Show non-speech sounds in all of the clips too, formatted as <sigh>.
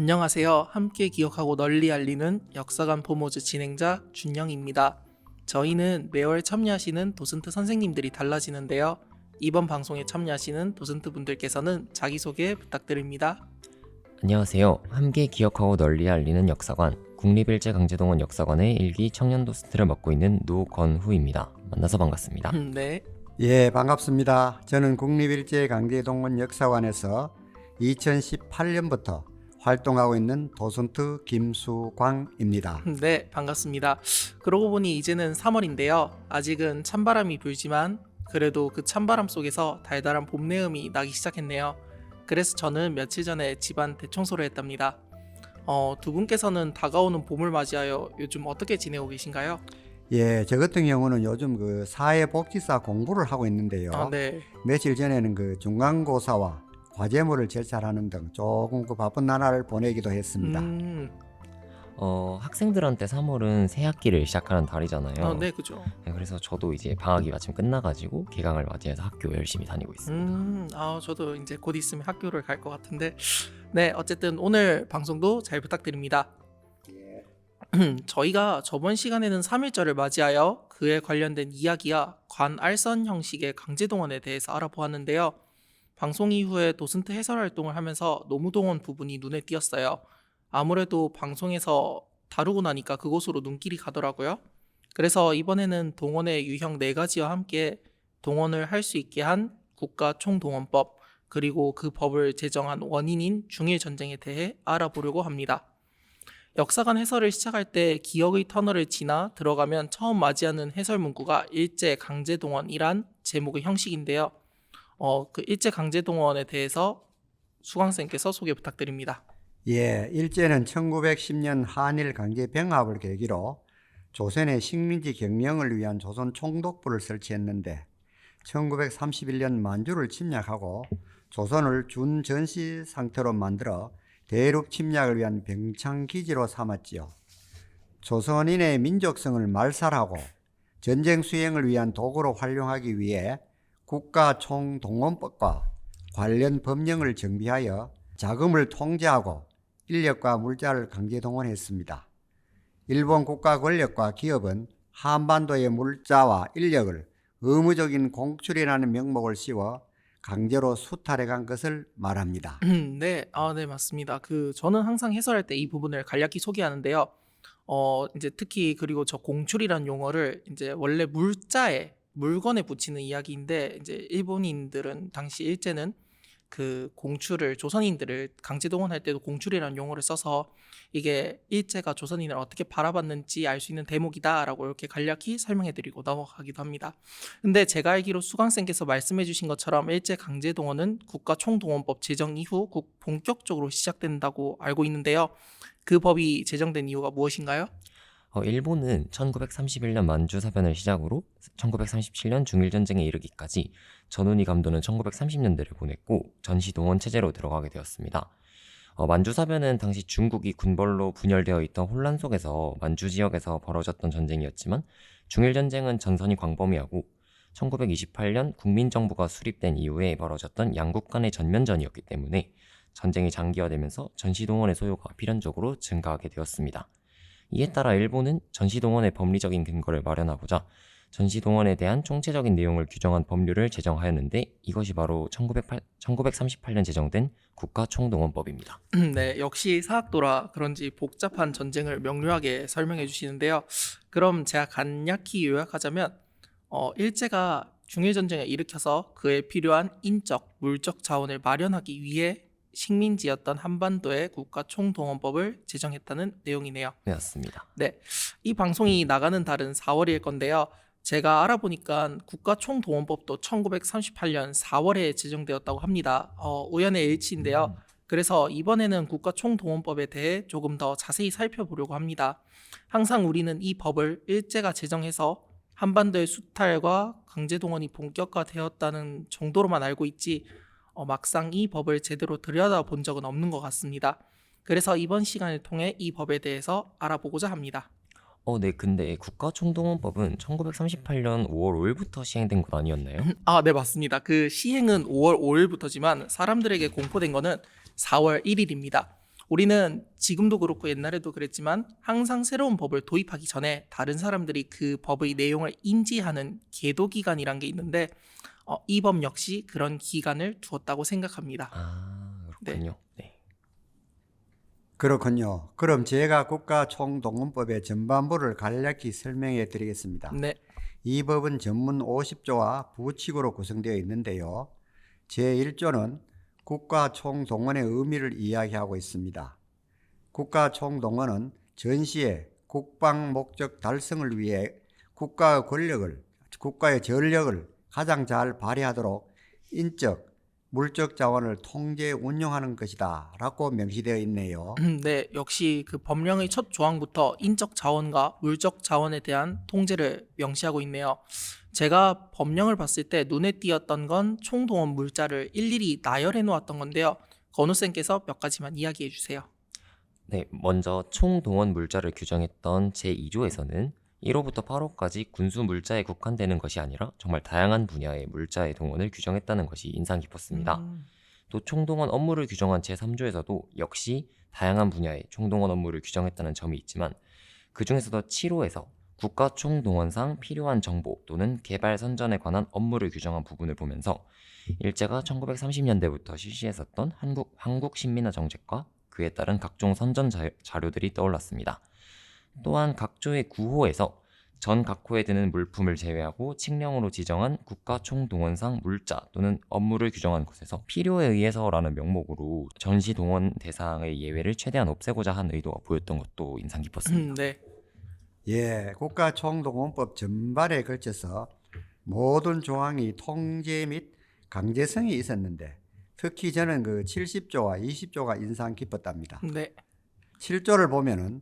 안녕하세요. 함께 기억하고 널리 알리는 역사관 포모즈 진행자 준영입니다. 저희는 매월 참여하시는 도슨트 선생님들이 달라지는데요. 이번 방송에 참여하시는 도슨트 분들께서는 자기소개 부탁드립니다. 안녕하세요. 함께 기억하고 널리 알리는 역사관 국립일제강제동원 역사관의 일기 청년 도스트를 맡고 있는 노건후입니다. 만나서 반갑습니다. 네. 예, 반갑습니다. 저는 국립일제강제동원 역사관에서 2018년부터 활동하고 있는 도슨트 김수광입니다. 네, 반갑습니다. 그러고 보니 이제는 3월인데요. 아직은 찬바람이 불지만 그래도 그 찬바람 속에서 달달한 봄 내음이 나기 시작했네요. 그래서 저는 며칠 전에 집안 대청소를 했답니다. 어, 두 분께서는 다가오는 봄을 맞이하여 요즘 어떻게 지내고 계신가요? 예, 저 같은 경우는 요즘 그 사회복지사 공부를 하고 있는데요. 아, 네. 며칠 전에는 그 중간고사와 과제물을 제출하는 등 조금 그 바쁜 나날을 보내기도 했습니다. 음, 어, 학생들한테 3월은 새 학기를 시작하는 달이잖아요. 어, 네, 그죠. 네, 그래서 저도 이제 방학이 마침 끝나가지고 개강을 맞이해서 학교 열심히 다니고 있습니다. 음, 아, 저도 이제 곧 있으면 학교를 갈 것 같은데, 네, 어쨌든 오늘 방송도 잘 부탁드립니다. <clears throat> 저희가 저번 시간에는 3일절을 맞이하여 그에 관련된 이야기와 관알선 형식의 강제동원에 대해서 알아보았는데요. 방송 이후에 도슨트 해설 활동을 하면서 노무동원 부분이 눈에 띄었어요. 아무래도 방송에서 다루고 나니까 그곳으로 눈길이 가더라고요. 그래서 이번에는 동원의 유형 네 가지와 함께 동원을 할 수 있게 한 국가 총동원법 그리고 그 법을 제정한 원인인 중일 전쟁에 대해 알아보려고 합니다. 역사관 해설을 시작할 때 기억의 터널을 지나 들어가면 처음 맞이하는 해설 문구가 일제 강제 동원이란 제목의 형식인데요. 어, 그 일제 강제 동원에 대해서 수강 쌤께서 소개 부탁드립니다. 예, 일제는 1910년 한일 강제 병합을 계기로 조선의 식민지 경영을 위한 조선 총독부를 설치했는데 1931년 만주를 침략하고 조선을 준전시 상태로 만들어 대륙 침략을 위한 병창 기지로 삼았지요. 조선인의 민족성을 말살하고 전쟁 수행을 위한 도구로 활용하기 위해 국가총동원법과 관련 법령을 정비하여 자금을 통제하고 인력과 물자를 강제 동원했습니다. 일본 국가 권력과 기업은 한반도의 물자와 인력을 의무적인 공출이라는 명목을 씌워 강제로 수탈해 간 것을 말합니다. <clears throat> 네, 아, 네, 맞습니다. 그 저는 항상 해설할 때 이 부분을 간략히 소개하는데요. 어, 이제 특히 그리고 저 공출이란 용어를 이제 원래 물자에 물건에 붙이는 이야기인데 이제 일본인들은 당시 일제는 그 공출을 조선인들을 강제 동원할 때도 공출이라는 용어를 써서 이게 일제가 조선인을 어떻게 바라봤는지 알 수 있는 대목이다라고 이렇게 간략히 설명해드리고 넘어가기도 합니다. 근데 제가 알기로 수강생께서 말씀해주신 것처럼 일제 강제 동원은 국가 총동원법 제정 이후 국 본격적으로 시작된다고 알고 있는데요. 그 법이 제정된 이유가 무엇인가요? 어, 일본은 1931년 만주 사변을 시작으로 1937년 중일 전쟁에 이르기까지 전운이 감도는 1930년대를 보냈고 전시 동원 체제로 들어가게 되었습니다. 어, 만주 사변은 당시 중국이 군벌로 분열되어 있던 혼란 속에서 만주 지역에서 벌어졌던 전쟁이었지만 중일 전쟁은 전선이 광범위하고 1928년 국민정부가 수립된 이후에 벌어졌던 양국 간의 전면전이었기 때문에 전쟁이 장기화되면서 전시동원의 소요가 필연적으로 증가하게 되었습니다. 이에 따라 일본은 전시동원의 법리적인 근거를 마련하고자 전시동원에 대한 총체적인 내용을 규정한 법률을 제정하였는데 이것이 바로 1908, 1938년 제정된 국가총동원법입니다. <clears throat> 네, 역시 사학도라 그런지 복잡한 전쟁을 명료하게 설명해 주시는데요. 그럼 제가 간략히 요약하자면 어, 일제가 중일 전쟁을 일으켜서 그에 필요한 인적, 물적 자원을 마련하기 위해 식민지였던 한반도의 국가 총동원법을 제정했다는 내용이네요. 네, 맞습니다. 네, 이 방송이 나가는 달은 4월일 건데요. 제가 알아보니까 국가 총동원법도 1938년 4월에 제정되었다고 합니다. 어, 우연의 일치인데요. 그래서 이번에는 국가 총동원법에 대해 조금 더 자세히 살펴보려고 합니다. 항상 우리는 이 법을 일제가 제정해서 한반도의 수탈과 강제 동원이 본격화되었다는 정도로만 알고 있지 어, 막상 이 법을 제대로 들여다본 적은 없는 것 같습니다. 그래서 이번 시간을 통해 이 법에 대해서 알아보고자 합니다. 어, 네, 근데 국가총동원법은 1938년 5월 5일부터 시행된 것 아니었나요? <laughs> 아, 네, 맞습니다. 그 시행은 5월 5일부터지만 사람들에게 공포된 거는 4월 1일입니다. 우리는 지금도 그렇고 옛날에도 그랬지만 항상 새로운 법을 도입하기 전에 다른 사람들이 그 법의 내용을 인지하는 계도 기간이란 게 있는데 어, 이법 역시 그런 기간을 두었다고 생각합니다. 아, 그렇군요. 네. 그렇군요. 그럼 제가 국가총동원법의 전반부를 간략히 설명해 드리겠습니다. 네, 이 법은 전문 50조와 부칙으로 구성되어 있는데요. 제1조는 국가총동원의 의미를 이야기하고 있습니다. 국가총동원은 전시의 국방 목적 달성을 위해 국가의 권력을, 국가의 전력을 가장 잘 발휘하도록 인적, 물적 자원을 통제 운용하는 것이다. 라고 명시되어 있네요. <clears throat> 네, 역시 그 법령의 첫 조항부터 인적 자원과 물적 자원에 대한 통제를 명시하고 있네요. 제가 법령을 봤을 때 눈에 띄었던 건 총동원 물자를 일일이 나열해 놓았던 건데요. 건우 쌤께서 몇 가지만 이야기해 주세요. 네, 먼저 총 동원 물자를 규정했던 제2조에서는 1호부터 8호까지 군수 물자에 국한되는 것이 아니라 정말 다양한 분야의 물자의 동원을 규정했다는 것이 인상 깊었습니다. 음, 또 총동원 업무를 규정한 제3조에서도 역시 다양한 분야의 총동원 업무를 규정했다는 점이 있지만 그 중에서도 7호에서 국가 총동원상 필요한 정보 또는 개발 선전에 관한 업무를 규정한 부분을 보면서 일제가 1930년대부터 실시했었던 한국 한국 신민화 정책과 그에 따른 각종 선전 자- 자료들이 떠올랐습니다. 또한 각조의 9호에서 전 각호에 드는 물품을 제외하고 칙령으로 지정한 국가 총동원상 물자 또는 업무를 규정한 것에서 필요에 의해서라는 명목으로 전시 동원 대상의 예외를 최대한 없애고자 한 의도가 보였던 것도 인상 깊었습니다. 음, 네, 예, 국가총동원법 전반에 걸쳐서 모든 조항이 통제 및 강제성이 있었는데 특히 저는 그 70조와 20조가 인상 깊었답니다. 네, 7조를 보면은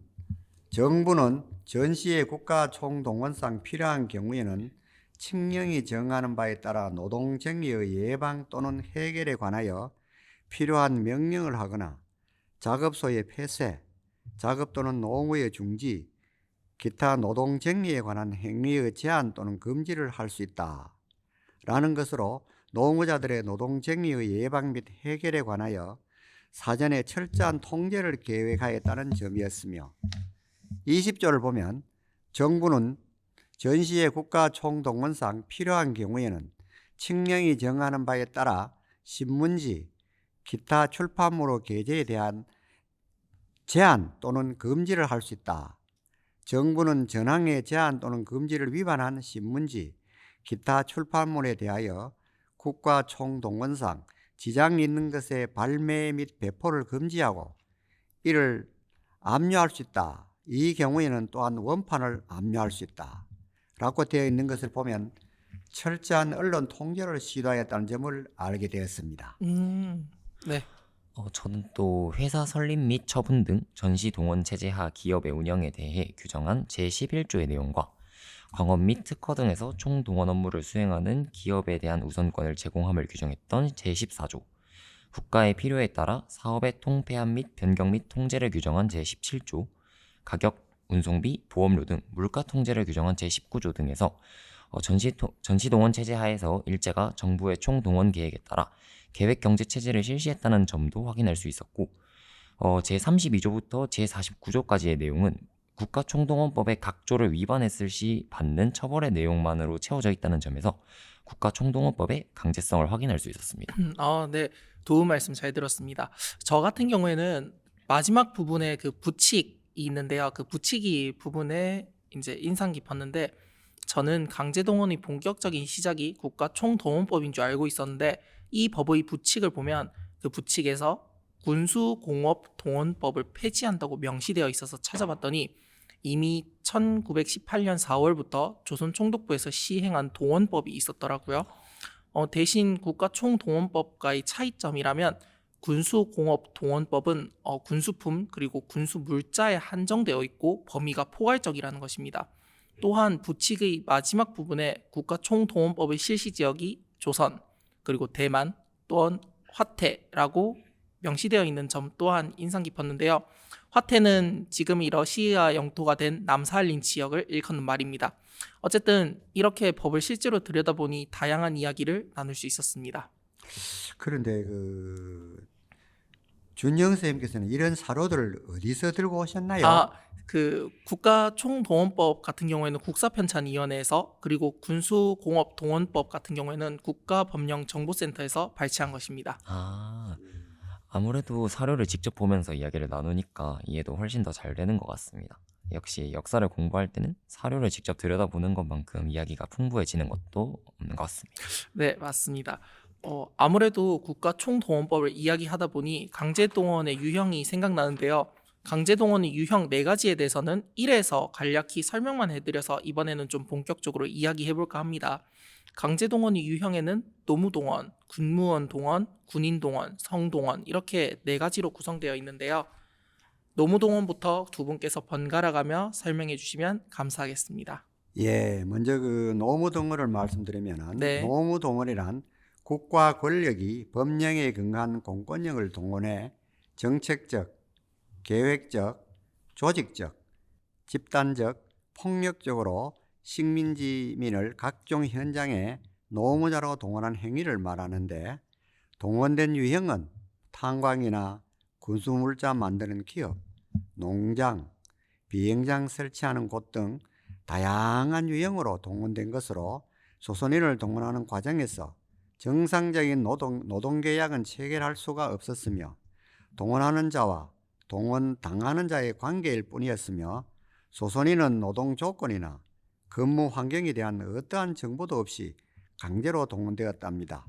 정부는 전시의 국가 총동원상 필요한 경우에는 칙령이 정하는 바에 따라 노동쟁의의 예방 또는 해결에 관하여 필요한 명령을 하거나 작업소의 폐쇄, 작업 또는 노무의 중지, 기타 노동쟁의에 관한 행위의 제한 또는 금지를 할 수 있다. 라는 것으로 노무자들의 노동쟁의의 예방 및 해결에 관하여 사전에 철저한 통제를 계획하였다는 점이었으며 20조를 보면 정부는 전시의 국가 총동원상 필요한 경우에는 칙령이 정하는 바에 따라 신문지, 기타 출판물의 게재에 대한 제한 또는 금지를 할 수 있다. 정부는 전항의 제한 또는 금지를 위반한 신문지, 기타 출판물에 대하여 국가 총동원상 지장이 있는 것의 발매 및 배포를 금지하고 이를 압류할 수 있다. 이 경우에는 또한 원판을 압류할 수 있다. 라고 되어 있는 것을 보면 철저한 언론 통제를 시도하였다는 점을 알게 되었습니다. 음, 네, 어, 저는 또 회사 설립 및 처분 등 전시 동원 체제 하 기업의 운영에 대해 규정한 제11조의 내용과 광업 및 특허 등에서 총 동원 업무를 수행하는 기업에 대한 우선권을 제공함을 규정했던 제14조, 국가의 필요에 따라 사업의 통폐합 및 변경 및 통제를 규정한 제17조, 가격, 운송비, 보험료 등 물가 통제를 규정한 제19조 등에서 어, 전시, 통- 전시 동원 체제 하에서 일제가 정부의 총 동원 계획에 따라 계획 경제 체제를 실시했다는 점도 확인할 수 있었고 어, 제32조부터 제49조까지의 내용은 국가총동원법의 각조를 위반했을 시 받는 처벌의 내용만으로 채워져 있다는 점에서 국가총동원법의 강제성을 확인할 수 있었습니다. 음, 아, 네, 도움 말씀 잘 들었습니다. 저 같은 경우에는 마지막 부분에 그 부칙이 있는데요. 그 부칙이 부분에 이제 인상 깊었는데 저는 강제동원의 본격적인 시작이 국가 총동원법인 줄 알고 있었는데 이 법의 부칙을 보면 그 부칙에서 군수공업동원법을 폐지한다고 명시되어 있어서 찾아봤더니 이미 1918년 4월부터 조선총독부에서 시행한 동원법이 있었더라고요. 어, 대신 국가총동원법과의 차이점이라면 군수공업동원법은 어, 군수품 그리고 군수물자에 한정되어 있고 범위가 포괄적이라는 것입니다. 또한 부칙의 마지막 부분에 국가총동원법의 실시 지역이 조선 그리고 대만 또한 화태라고 명시되어 있는 점 또한 인상 깊었는데요. 화태는 지금이 러시아 영토가 된 남사할린 지역을 일컫는 말입니다. 어쨌든 이렇게 법을 실제로 들여다보니 다양한 이야기를 나눌 수 있었습니다. 그런데 그 준영 선생님께서는 이런 사료들을 어디서 들고 오셨나요? 아, 그 국가총동원법 같은 경우에는 국사편찬위원회에서 그리고 군수공업동원법 같은 경우에는 국가법령정보센터에서 발췌한 것입니다. 아, 아무래도 사료를 직접 보면서 이야기를 나누니까 이해도 훨씬 더 잘 되는 것 같습니다. 역시 역사를 공부할 때는 사료를 직접 들여다보는 것만큼 이야기가 풍부해지는 것도 없는 것 같습니다. 네, 맞습니다. 어, 아무래도 국가 총동원법을 이야기하다 보니 강제동원의 유형이 생각나는데요. 강제동원의 유형 네 가지에 대해서는 1에서 간략히 설명만 해드려서 이번에는 좀 본격적으로 이야기해볼까 합니다. 강제동원의 유형에는 노무동원, 군무원 동원, 군인동원, 성동원 이렇게 네 가지로 구성되어 있는데요. 노무동원부터 두 분께서 번갈아 가며 설명해 주시면 감사하겠습니다. 예, 먼저 그 노무동원을 말씀드리면은 네. 노무동원이란 국가 권력이 법령에 근거한 공권력을 동원해 정책적, 계획적, 조직적, 집단적, 폭력적으로 식민지민을 각종 현장에 노무자로 동원한 행위를 말하는데 동원된 유형은 탄광이나 군수물자 만드는 기업, 농장, 비행장 설치하는 곳 등 다양한 유형으로 동원된 것으로 조선인을 동원하는 과정에서 정상적인 노동, 노동계약은 체결할 수가 없었으며 동원하는 자와 동원 당하는 자의 관계일 뿐이었으며 조선인은 노동 조건이나 근무 환경에 대한 어떠한 정보도 없이 강제로 동원되었답니다.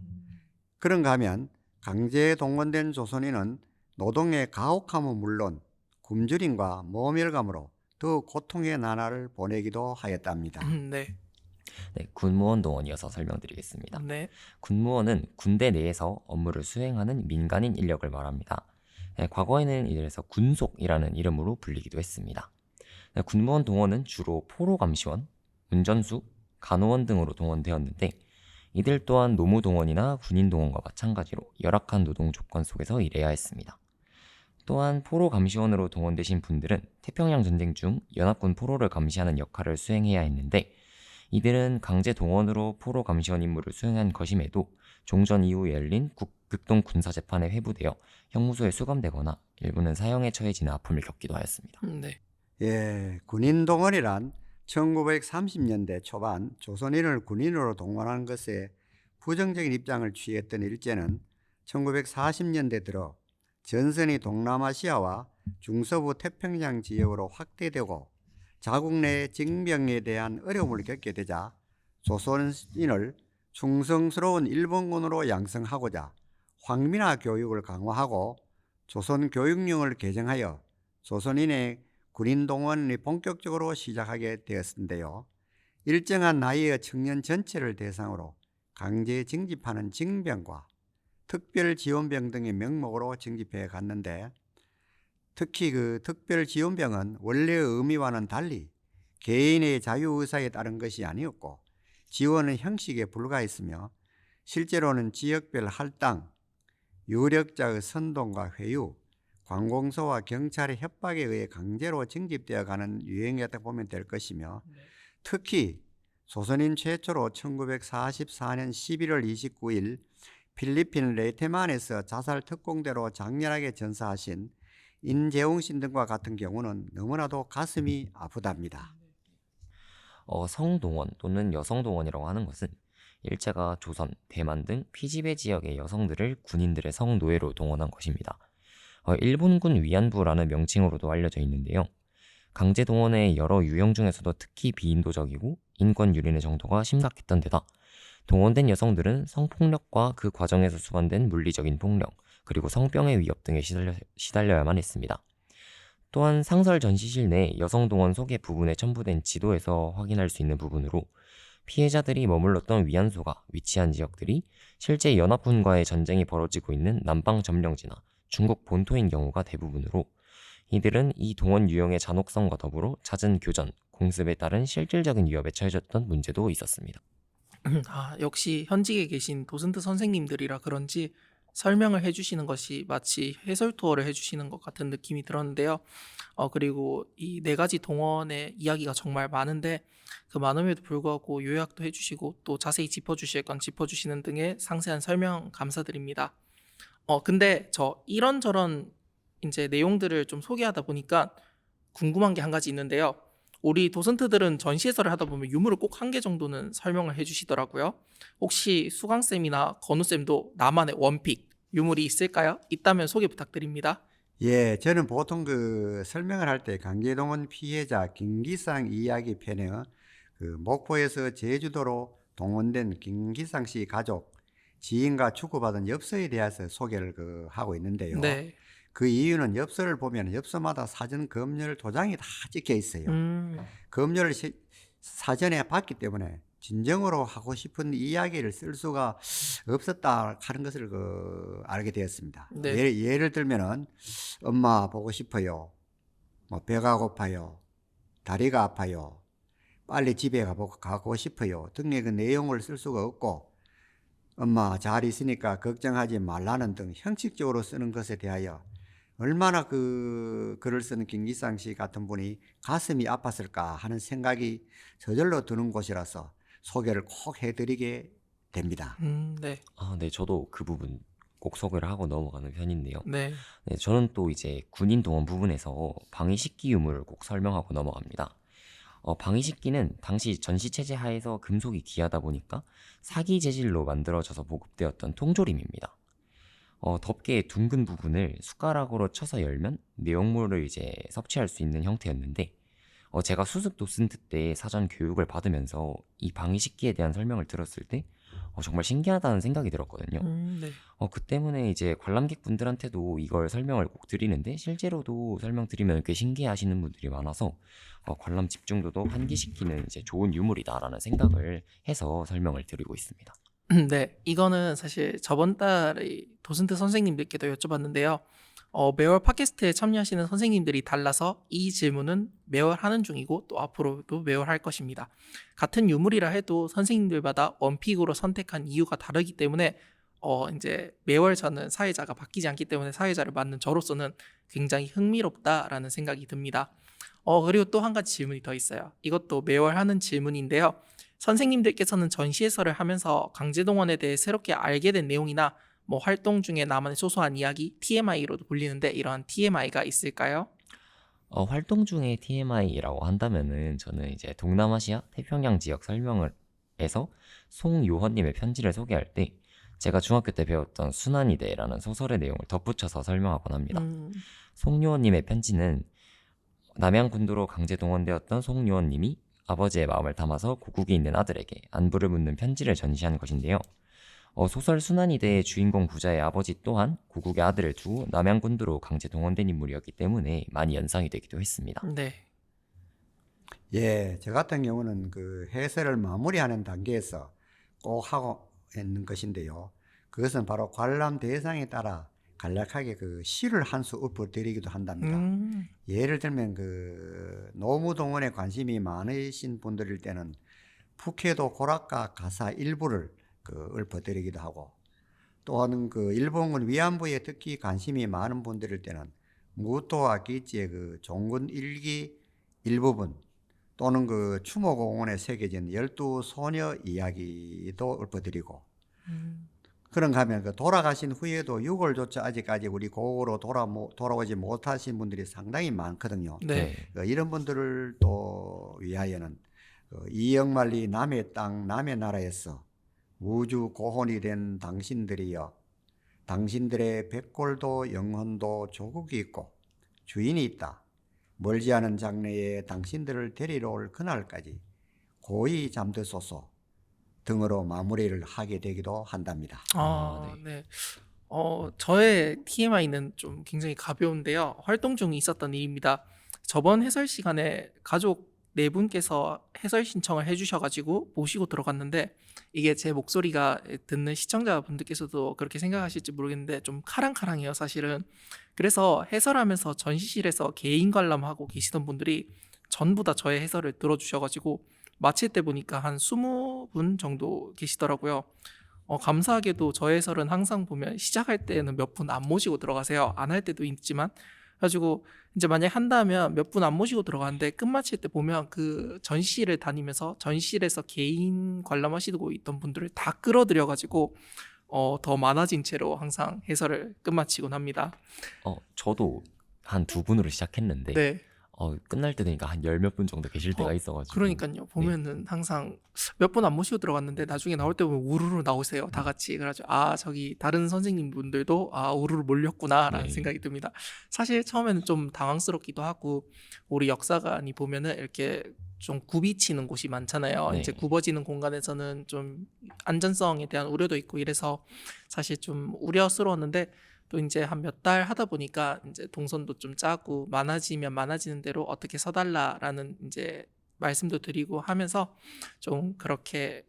그런가 하면 강제 동원된 조선인은 노동의 가혹함은 물론 굶주림과 모멸감으로 더 고통의 나날을 보내기도 하였답니다. 네, 네, 군무원 동원이어서 설명드리겠습니다. 네, 군무원은 군대 내에서 업무를 수행하는 민간인 인력을 말합니다. 네, 과거에는 이래서 군속이라는 이름으로 불리기도 했습니다. 네, 군무원 동원은 주로 포로 감시원, 운전수, 간호원 등으로 동원되었는데 이들 또한 노무 동원이나 군인 동원과 마찬가지로 열악한 노동 조건 속에서 일해야 했습니다. 또한 포로 감시원으로 동원되신 분들은 태평양 전쟁 중 연합군 포로를 감시하는 역할을 수행해야 했는데 이들은 강제 동원으로 포로 감시원 임무를 수행한 것임에도 종전 이후 열린 국- 극동 군사 재판에 회부되어 형무소에 수감되거나 일부는 사형에 처해지는 아픔을 겪기도 하였습니다. 네. 예, 군인 동원이란 1930년대 초반 조선인을 군인으로 동원하는 것에 부정적인 입장을 취했던 일제는 1940년대 들어 전선이 동남아시아와 중서부 태평양 지역으로 확대되고 자국 내 징병에 대한 어려움을 겪게 되자 조선인을 충성스러운 일본군으로 양성하고자 황민화 교육을 강화하고 조선 교육령을 개정하여 조선인의 군인 동원이 본격적으로 시작하게 되었는데요. 일정한 나이의 청년 전체를 대상으로 강제 징집하는 징병과 특별 지원병 등의 명목으로 징집해 갔는데 특히 그 특별 지원병은 원래의 의미와는 달리 개인의 자유의사에 따른 것이 아니었고 지원은 형식에 불과했으며 실제로는 지역별 할당, 유력자의 선동과 회유, 관공서와 경찰의 협박에 의해 강제로 징집되어 가는 유행이었다 보면 될 것이며 특히 조선인 최초로 1944년 11월 29일 필리핀 레테만에서 자살 특공대로 장렬하게 전사하신 인재웅신 등과 같은 경우는 너무나도 가슴이 아프답니다. 어, 성동원 또는 여성동원이라고 하는 것은 일제가 조선, 대만 등 피지배 지역의 여성들을 군인들의 성노예로 동원한 것입니다. 어, 일본군 위안부라는 명칭으로도 알려져 있는데요. 강제 동원의 여러 유형 중에서도 특히 비인도적이고 인권 유린의 정도가 심각했던 데다 동원된 여성들은 성폭력과 그 과정에서 수반된 물리적인 폭력, 그리고 성병의 위협 등에 시달려, 시달려야만 했습니다. 또한 상설 전시실 내 여성 동원 소개 부분에 첨부된 지도에서 확인할 수 있는 부분으로 피해자들이 머물렀던 위안소가 위치한 지역들이 실제 연합군과의 전쟁이 벌어지고 있는 남방 점령지나 중국 본토인 경우가 대부분으로 이들은 이 동원 유형의 잔혹성과 더불어 잦은 교전, 공습에 따른 실질적인 위협에 처해졌던 문제도 있었습니다. 아, 역시 현직에 계신 도슨트 선생님들이라 그런지 설명을 해주시는 것이 마치 해설 투어를 해주시는 것 같은 느낌이 들었는데요. 어, 그리고 이 네 가지 동원의 이야기가 정말 많은데 그 많음에도 불구하고 요약도 해주시고 또 자세히 짚어주실 건 짚어주시는 등의 상세한 설명 감사드립니다. 어, 근데 저 이런저런 이제 내용들을 좀 소개하다 보니까 궁금한 게 한 가지 있는데요. 우리 도슨트들은 전시 해설을 하다 보면 유물을 꼭 한 개 정도는 설명을 해주시더라고요. 혹시 수강 쌤이나 건우 쌤도 나만의 원픽 유물이 있을까요? 있다면 소개 부탁드립니다. 예, 저는 보통 그 설명을 할 때 강제동원 피해자 김기상 이야기 편에 그 목포에서 제주도로 동원된 김기상 씨 가족 지인과 주고받은 엽서에 대해서 소개를 그 하고 있는데요. 네. 그 이유는 엽서를 보면 엽서마다 사전 검열 도장이 다 찍혀 있어요. 음, 검열을 시- 사전에 봤기 때문에 진정으로 하고 싶은 이야기를 쓸 수가 없었다 하는 것을 그 알게 되었습니다. 네. 예를, 예를 들면은 엄마 보고 싶어요. 뭐 배가 고파요. 다리가 아파요. 빨리 집에 가고, 가고 싶어요. 등의 그 내용을 쓸 수가 없고 엄마 잘 있으니까 걱정하지 말라는 등 형식적으로 쓰는 것에 대하여 얼마나 그 글을 쓰는 김기상 씨 같은 분이 가슴이 아팠을까 하는 생각이 저절로 드는 곳이라서 소개를 꼭 해드리게 됩니다. 음, 네, 아, 네, 저도 그 부분 꼭 소개를 하고 넘어가는 편인데요. 네. 네, 저는 또 이제 군인 동원 부분에서 방위식기 유물을 꼭 설명하고 넘어갑니다. 어, 방위식기는 당시 전시 체제 하에서 금속이 귀하다 보니까 사기 재질로 만들어져서 보급되었던 통조림입니다. 어, 덮개의 둥근 부분을 숟가락으로 쳐서 열면 내용물을 이제 섭취할 수 있는 형태였는데 어, 제가 수습 도슨트 때 사전 교육을 받으면서 이 방위식기에 대한 설명을 들었을 때 어, 정말 신기하다는 생각이 들었거든요. 음, 네. 어, 그 때문에 이제 관람객 분들한테도 이걸 설명을 꼭 드리는데 실제로도 설명드리면 꽤 신기해 하시는 분들이 많아서 어, 관람 집중도도 환기시키는 이제 좋은 유물이다라는 생각을 해서 설명을 드리고 있습니다. <clears throat> 네, 이거는 사실 저번 달에 도슨트 선생님들께도 여쭤봤는데요. 어, 매월 팟캐스트에 참여하시는 선생님들이 달라서 이 질문은 매월 하는 중이고 또 앞으로도 매월 할 것입니다. 같은 유물이라 해도 선생님들마다 원픽으로 선택한 이유가 다르기 때문에 어, 이제 매월 저는 사회자가 바뀌지 않기 때문에 사회자를 맡는 저로서는 굉장히 흥미롭다라는 생각이 듭니다. 어, 그리고 또 한 가지 질문이 더 있어요. 이것도 매월 하는 질문인데요. 선생님들께서는 전시 해설을 하면서 강제동원에 대해 새롭게 알게 된 내용이나 뭐 활동 중에 나만의 소소한 이야기 TMI로도 불리는데 이러한 TMI가 있을까요? 어, 활동 중에 TMI라고 한다면은 저는 이제 동남아시아 태평양 지역 설명을 해서 송요헌님의 편지를 소개할 때 제가 중학교 때 배웠던 순환이대라는 소설의 내용을 덧붙여서 설명하곤 합니다. 음, 송요원님의 편지는 남양 군도로 강제 동원되었던 송요원님이 아버지의 마음을 담아서 고국에 있는 아들에게 안부를 묻는 편지를 전시한 것인데요. 어, 소설 순환이대의 주인공 부자의 아버지 또한 고국의 아들을 두고 남양 군도로 강제 동원된 인물이었기 때문에 많이 연상이 되기도 했습니다. 네. 예, 저 같은 경우는 그 해설을 마무리하는 단계에서 꼭 하고 있는 것인데요. 그것은 바로 관람 대상에 따라 간략하게 그 시를 한 수 읊어드리기도 한답니다. 음, 예를 들면 그 노무동원에 관심이 많으신 분들일 때는 북해도 고락가 가사 일부를 그 읊어드리기도 하고 또는 그 일본군 위안부에 특히 관심이 많은 분들일 때는 무토와 기지의 그 종군 일기 일부분 또는 그 추모공원에 새겨진 열두 소녀 이야기도 읊어드리고 음, 그런가 하면 그 돌아가신 후에도 6월조차 아직까지 우리 고국으로 돌아, 돌아오지 못하신 분들이 상당히 많거든요. 네. 그 이런 분들을 또 위하여는 그 이영만리 남의 땅 남의 나라에서 우주 고혼이 된 당신들이여 당신들의 백골도 영혼도 조국이 있고 주인이 있다. 멀지 않은 장래에 당신들을 데리러 올 그날까지 고이 잠드소서 등으로 마무리를 하게 되기도 한답니다. 아, 아, 네. 어, 저의 TMI는 좀 굉장히 가벼운데요. 활동 중에 있었던 일입니다. 저번 해설 시간에 가족 네 분께서 해설 신청을 해주셔가지고 모시고 들어갔는데 이게 제 목소리가 듣는 시청자분들께서도 그렇게 생각하실지 모르겠는데 좀 카랑카랑해요, 사실은. 그래서 해설하면서 전시실에서 개인 관람하고 계시던 분들이 전부 다 저의 해설을 들어주셔가지고 마칠 때 보니까 한 20분 정도 계시더라고요. 어, 감사하게도 저 해설은 항상 보면 시작할 때는 몇 분 안 모시고 들어가세요. 안 할 때도 있지만. 그래가지고 이제 만약 한다면 몇 분 안 모시고 들어가는데 끝마칠 때 보면 그 전시를 다니면서 전시실에서 개인 관람하시고 있던 분들을 다 끌어들여 가지고 어, 더 많아진 채로 항상 해설을 끝마치곤 합니다. 어, 저도 한 두 분으로 시작했는데 네. 어, 끝날 때 되니까 한 열 몇 분 정도 계실 때가 어, 있어가지고 그러니까요. 보면은 항상 몇 분 안 모시고 들어갔는데 나중에 나올 때 보면 우르르 나오세요. 다 같이. 그래가지고 아 저기 다른 선생님 분들도 아 우르르 몰렸구나라는 네. 생각이 듭니다. 사실 처음에는 좀 당황스럽기도 하고 우리 역사관이 보면은 이렇게 좀 굽이치는 곳이 많잖아요. 네. 이제 굽어지는 공간에서는 좀 안전성에 대한 우려도 있고 이래서 사실 좀 우려스러웠는데 또 이제 한 몇 달 하다 보니까 이제 동선도 좀 짜고 많아지면 많아지는 대로 어떻게 서달라라는 이제 말씀도 드리고 하면서 좀 그렇게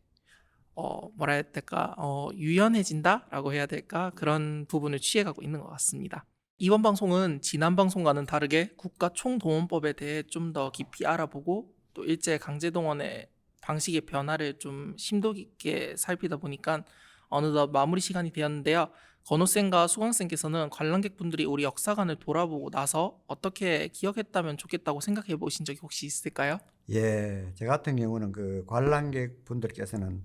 어 뭐라 해야 될까 어 유연해진다라고 해야 될까 그런 부분을 취해가고 있는 것 같습니다. 이번 방송은 지난 방송과는 다르게 국가 총동원법에 대해 좀 더 깊이 알아보고 또 일제 강제동원의 방식의 변화를 좀 심도 깊게 살피다 보니까 어느덧 마무리 시간이 되었는데요. 건호쌤과 수강쌤께서는 관람객분들이 우리 역사관을 돌아보고 나서 어떻게 기억했다면 좋겠다고 생각해 보신 적이 혹시 있을까요? 예, 저 같은 경우는 그 관람객 분들께서는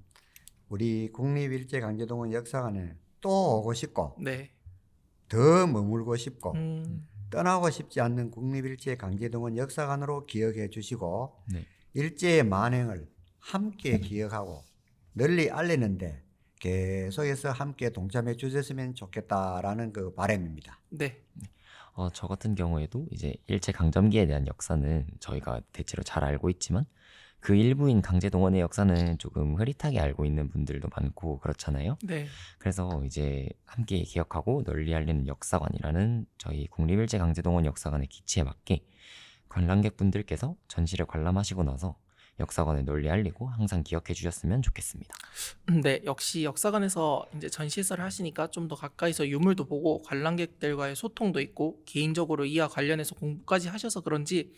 우리 국립일제강제동원 역사관에 또 오고 싶고 네. 더 머물고 싶고 음, 떠나고 싶지 않는 국립일제강제동원 역사관으로 기억해 주시고 네. 일제의 만행을 함께 기억하고 널리 알리는데 계속해서 함께 동참해 주셨으면 좋겠다라는 그 바람입니다. 네. 어, 저 같은 경우에도 이제 일제 강점기에 대한 역사는 저희가 대체로 잘 알고 있지만 그 일부인 강제 동원의 역사는 조금 흐릿하게 알고 있는 분들도 많고 그렇잖아요. 네. 그래서 이제 함께 기억하고 널리 알리는 역사관이라는 저희 국립일제 강제 동원 역사관의 기치에 맞게 관람객분들께서 전시를 관람하시고 나서 역사관을 널리 알리고 항상 기억해 주셨으면 좋겠습니다. 음, 네, 역시 역사관에서 이제 전시 해설을 하시니까 좀 더 가까이서 유물도 보고 관람객들과의 소통도 있고 개인적으로 이와 관련해서 공부까지 하셔서 그런지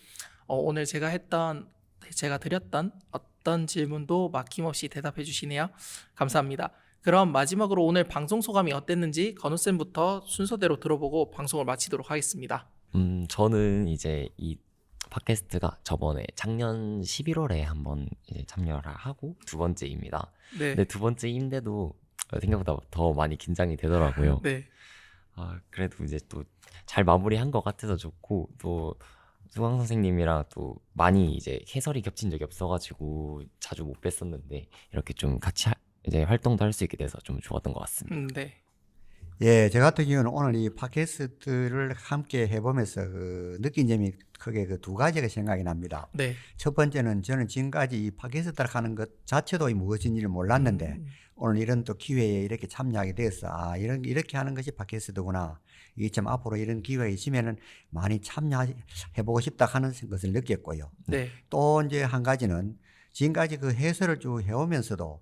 어, 오늘 제가 했던 제가 드렸던 어떤 질문도 막힘없이 대답해 주시네요. 감사합니다. 그럼 마지막으로 오늘 방송 소감이 어땠는지 건우쌤부터 순서대로 들어보고 방송을 마치도록 하겠습니다. 음, 저는 이제 이 팟캐스트가 저번에 작년 11월에 한번 이제 참여를 하고 두 번째입니다. 네. 근데 두 번째인데도 생각보다 더 많이 긴장이 되더라고요. <laughs> 네. 아, 그래도 이제 또 잘 마무리한 것 같아서 좋고 또 수강 선생님이랑 또 많이 이제 해설이 겹친 적이 없어가지고 자주 못 뵀었는데 이렇게 좀 같이 하- 이제 활동도 할 수 있게 돼서 좀 좋았던 것 같습니다. 음, 네. 예, 저 같은 경우는 오늘 이 팟캐스트를 함께 해보면서 그 느낀 점이 크게 그 두 가지가 생각이 납니다. 네. 첫 번째는 저는 지금까지 이 팟캐스트를 하는 것 자체도 무엇인지를 몰랐는데 음, 오늘 이런 또 기회에 이렇게 참여하게 되었어. 아, 이런, 이렇게 하는 것이 팟캐스트구나. 이게 참 앞으로 이런 기회가 있으면은 많이 참여해보고 싶다 하는 것을 느꼈고요. 네. 또 이제 한 가지는 지금까지 그 해설을 쭉 해오면서도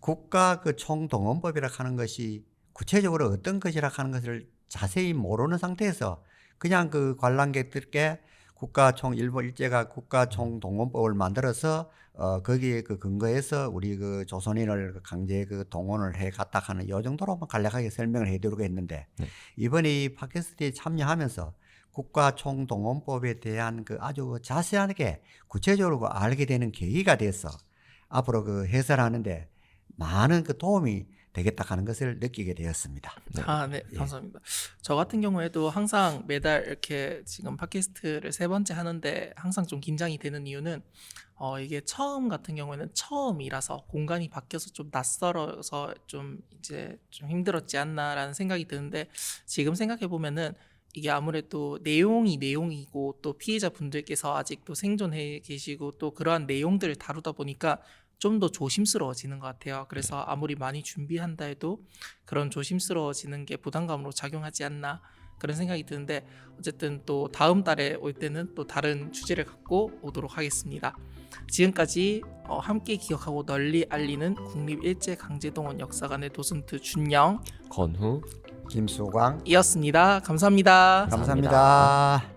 국가 그 총동원법이라 하는 것이 구체적으로 어떤 것이라 하는 것을 자세히 모르는 상태에서 그냥 그 관람객들께 국가 총 일본 일제가 국가 총 동원법을 만들어서 어 거기에 그 근거해서 우리 그 조선인을 그 강제 그 동원을 해 갔다 하는 요 정도로만 간략하게 설명을 해드리고 했는데 네. 이번에 이 팟캐스트에 참여하면서 국가 총 동원법에 대한 그 아주 자세하게 구체적으로 그 알게 되는 계기가 돼서 앞으로 그 해설하는데 많은 그 도움이 되겠다 하는 것을 느끼게 되었습니다. 네. 아, 네, 예. 감사합니다. 저 같은 경우에도 항상 매달 이렇게 지금 팟캐스트를 세 번째 하는데 항상 좀 긴장이 되는 이유는 어, 이게 처음 같은 경우에는 처음이라서 공간이 바뀌어서 좀 낯설어서 좀 이제 좀 힘들었지 않나라는 생각이 드는데 지금 생각해 보면은 이게 아무래도 내용이 내용이고 또 피해자 분들께서 아직도 생존해 계시고 또 그러한 내용들을 다루다 보니까 좀 더 조심스러워지는 것 같아요. 그래서 아무리 많이 준비한다 해도 그런 조심스러워지는 게 부담감으로 작용하지 않나 그런 생각이 드는데 어쨌든 또 다음 달에 올 때는 또 다른 주제를 갖고 오도록 하겠습니다. 지금까지 어, 함께 기억하고 널리 알리는 국립일제강제동원 역사관의 도슨트 준영 건후 김수광 이었습니다. 감사합니다. 감사합니다.